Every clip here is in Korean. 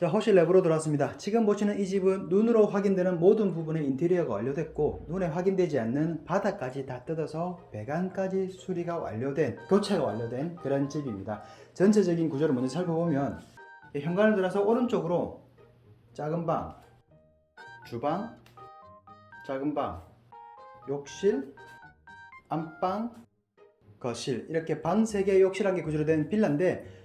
자, 허실 내부로 들어왔습니다. 지금 보시는 이 집은 눈으로 확인되는 모든 부분의 인테리어가 완료됐고 눈에 확인되지 않는 바닥까지 다 뜯어서 배관까지 수리가 완료된 교체가 완료된 그런 집입니다. 전체적인 구조를 먼저 살펴보면 이 현관을 들어서 오른쪽으로 작은 방, 주방, 작은 방, 욕실, 안방, 거실 이렇게 방 3개, 욕실 1개 구조로 된 빌라인데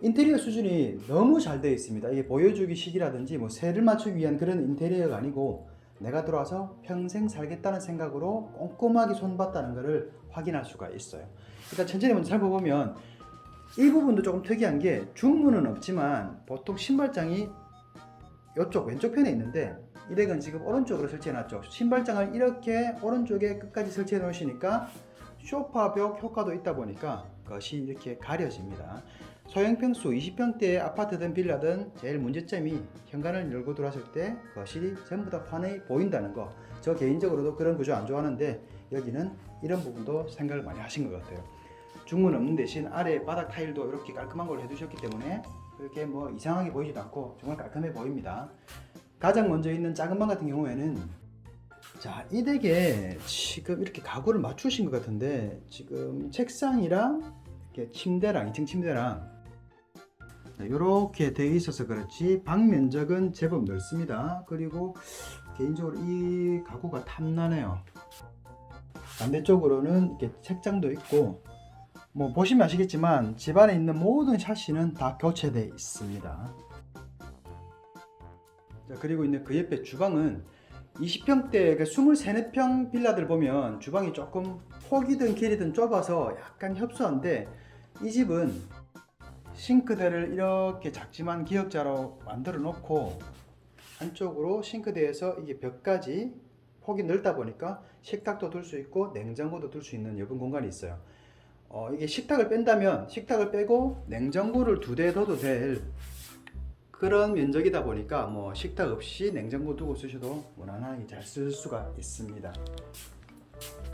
인테리어 수준이 너무 잘 되어 있습니다. 이게 보여주기 식이라든지 뭐 새를 맞추기 위한 그런 인테리어가 아니고 내가 들어와서 평생 살겠다는 생각으로 꼼꼼하게 손봤다는 것을 확인할 수가 있어요. 일단 천천히 먼저 살펴보면 이 부분도 조금 특이한 게 중문은 없지만 보통 신발장이 이쪽 왼쪽 편에 있는데 이 댁은 지금 오른쪽으로 설치해 놨죠. 신발장을 이렇게 오른쪽에 끝까지 설치해 놓으시니까 쇼파벽 효과도 있다 보니까 것이 이렇게 가려집니다. 소형평수 20평대 아파트든 빌라든 제일 문제점이 현관을 열고 들어왔을 때 거실이 전부 다 환히 보인다는 거. 저 개인적으로도 그런 구조 안 좋아하는데 여기는 이런 부분도 생각을 많이 하신 것 같아요. 중문 없는 대신 아래 바닥 타일도 이렇게 깔끔한 걸 해두셨기 때문에 그렇게 뭐 이상하게 보이지도 않고 정말 깔끔해 보입니다. 가장 먼저 있는 작은 방 같은 경우에는 자, 이 댁에 지금 이렇게 가구를 맞추신 것 같은데 지금 책상이랑 이렇게 침대랑 2층 침대랑 이렇게 되어 있어서 그렇지 방 면적은 제법 넓습니다. 그리고 개인적으로 이 가구가 탐나네요. 반대쪽으로는 이렇게 책장도 있고 뭐 보시면 아시겠지만 집안에 있는 모든 샤시는 다 교체되어 있습니다. 자, 그리고 있는 그 옆에 주방은 20평대 그 23, 4평 빌라들 보면 주방이 조금 폭이든 길이든 좁아서 약간 협소한데 이 집은 싱크대를 이렇게 작지만 기역자로 만들어 놓고 한쪽으로 싱크대에서 이게 벽까지 폭이 넓다 보니까 식탁도 둘 수 있고 냉장고도 둘 수 있는 여분 공간이 있어요. 어, 이게 식탁을 뺀다면 식탁을 빼고 냉장고를 두대 둬도 될 그런 면적이다 보니까 뭐 식탁 없이 냉장고 두고 쓰셔도 무난하게 잘 쓸 수가 있습니다.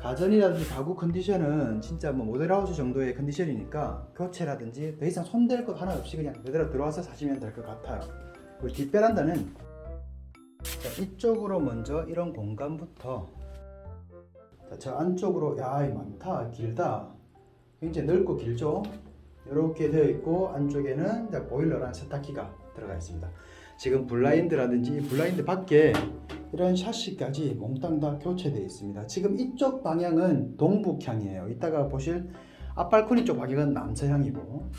가전이라든지 가구 컨디션은 진짜 뭐 모델하우스 정도의 컨디션이니까 교체라든지 더 이상 손댈 것 하나 없이 그냥 그대로 들어와서 사시면 될 것 같아요. 그리고 뒷베란다는 자, 이쪽으로 먼저 이런 공간부터 자, 저 안쪽으로 야, 이 많다, 길다. 굉장히 넓고 길죠. 이렇게 되어 있고 안쪽에는 보일러랑 세탁기가 들어가 있습니다. 지금 블라인드라든지 블라인드 밖에 이런 샤시까지 몽땅 다 교체되어 있습니다. 지금 이쪽 방향은 동북향이에요. 이따가 보실 앞발코니 쪽 방향은 남서향이고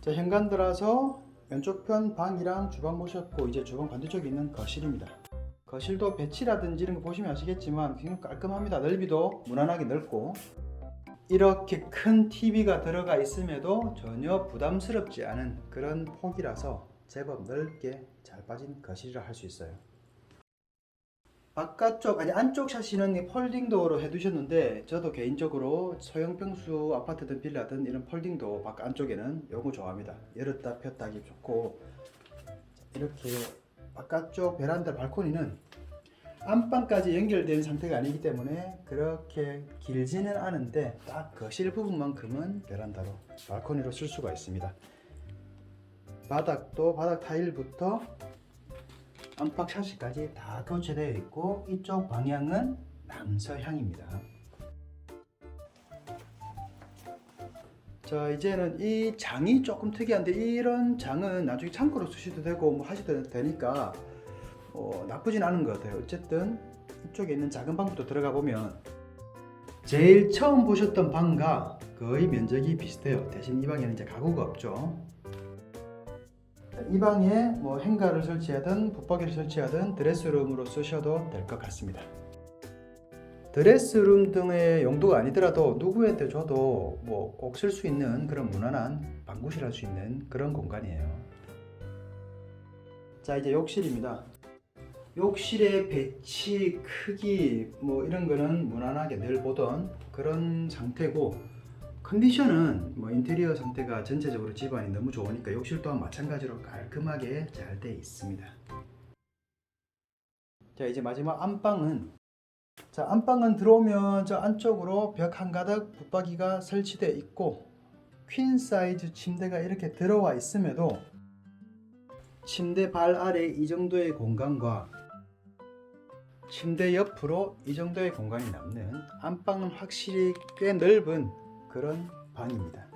자 현관 들어서 왼쪽 편 방이랑 주방 보셨고 이제 주방 반대쪽에 있는 거실입니다. 거실도 배치라든지 이런 거 보시면 아시겠지만 굉장히 깔끔합니다. 넓이도 무난하게 넓고 이렇게 큰 TV가 들어가 있음에도 전혀 부담스럽지 않은 그런 폭이라서 제법 넓게 잘 빠진 거실이라 할 수 있어요. 바깥쪽 아니 안쪽 샤시는 폴딩 도어로 해두셨는데 저도 개인적으로 소형평수 아파트든 빌라든 이런 폴딩 도어 바깥 안쪽에는 요거 좋아합니다. 열었다 폈다 하기 좋고 이렇게 바깥쪽 베란다 발코니는 안방까지 연결된 상태가 아니기 때문에 그렇게 길지는 않은데 딱 거실 부분만큼은 베란다로 발코니로 쓸 수가 있습니다. 바닥도 바닥 타일부터 안팎 샤시까지 다 교체되어 있고 이쪽 방향은 남서향입니다. 자 이제는 이 장이 조금 특이한데 이런 장은 나중에 창고로 쓰셔도 되고 뭐 하셔도 되니까 어, 나쁘진 않은 것 같아요. 어쨌든 이쪽에 있는 작은 방부터 들어가 보면 제일 처음 보셨던 방과 거의 면적이 비슷해요. 대신 이 방에는 이제 가구가 없죠. 이 방에 뭐 행가를 설치하든 붙박이를 설치하든 드레스룸으로 쓰셔도 될 것 같습니다. 드레스룸 등의 용도가 아니더라도 누구한테 줘도 뭐 꼭 쓸 수 있는 그런 무난한 방구실 할 수 있는 그런 공간이에요. 자 이제 욕실입니다. 욕실의 배치, 크기 뭐 이런 거는 무난하게 늘 보던 그런 상태고 컨디션은 뭐 인테리어 상태가 전체적으로 집안이 너무 좋으니까 욕실 또한 마찬가지로 깔끔하게 잘 돼 있습니다. 자 이제 마지막 안방은 자 안방은 들어오면 저 안쪽으로 벽 한 가닥 붙박이가 설치되어 있고 퀸 사이즈 침대가 이렇게 들어와 있음에도 침대 발 아래 이 정도의 공간과 침대 옆으로 이 정도의 공간이 남는 안방은 확실히 꽤 넓은 그런 방입니다.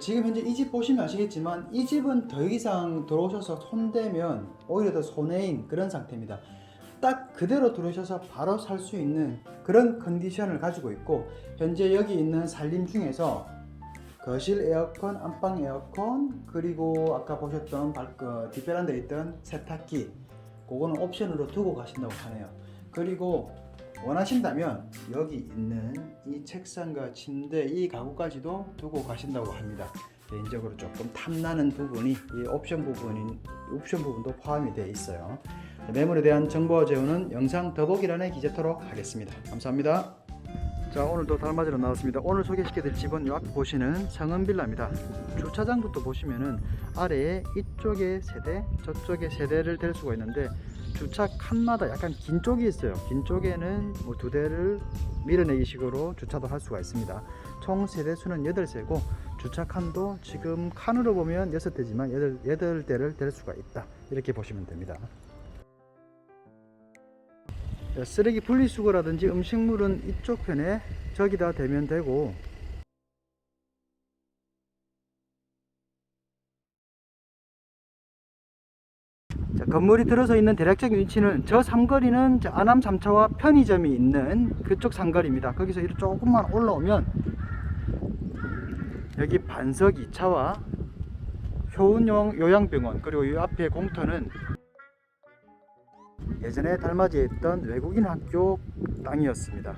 지금 현재 이 집 보시면 아시겠지만 이 집은 더 이상 들어오셔서 손대면 오히려 더 손해인 그런 상태입니다. 딱 그대로 들어오셔서 바로 살 수 있는 그런 컨디션을 가지고 있고 현재 여기 있는 살림 중에서 거실 에어컨, 안방 에어컨 그리고 아까 보셨던 뒷베란다에 있던 세탁기 그거는 옵션으로 두고 가신다고 하네요. 그리고 원하신다면 여기 있는 이 책상과 침대 이 가구까지도 두고 가신다고 합니다. 개인적으로 조금 탐나는 부분이 이 옵션 부분인 옵션 부분도 포함이 되어 있어요. 매물에 대한 정보와 재원은 영상 더보기란에 기재토록 하겠습니다. 감사합니다. 자 오늘도 달맞이로 나왔습니다. 오늘 소개시켜드릴 집은 요 앞에 보시는 성은빌라입니다. 주차장부터 보시면은 아래에 이쪽에 세대, 저쪽에 세대를 댈 수가 있는데 주차 칸마다 약간 긴 쪽이 있어요. 긴 쪽에는 뭐 두 대를 밀어내기 식으로 주차도 할 수가 있습니다. 총 세대 수는 8세고 주차 칸도 지금 칸으로 보면 6대지만 8, 8대를 댈 수가 있다. 이렇게 보시면 됩니다. 자, 쓰레기 분리수거라든지 음식물은 이쪽 편에 저기다 대면 되고 자, 건물이 들어서 있는 대략적인 위치는 저 삼거리는 저 안암 3차와 편의점이 있는 그쪽 삼거리입니다. 거기서 이렇게 조금만 올라오면 여기 반석 2차와 효은용 요양병원 그리고 이 앞에 공터는 예전에 달맞이에 있던 외국인 학교 땅이었습니다.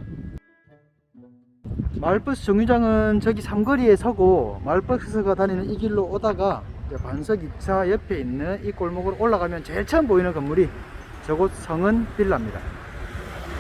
마을버스 정류장은 저기 삼거리에 서고 마을버스가 다니는 이 길로 오다가 반석 2차 옆에 있는 이 골목으로 올라가면 제일 처음 보이는 건물이 저곳 성은 빌라입니다.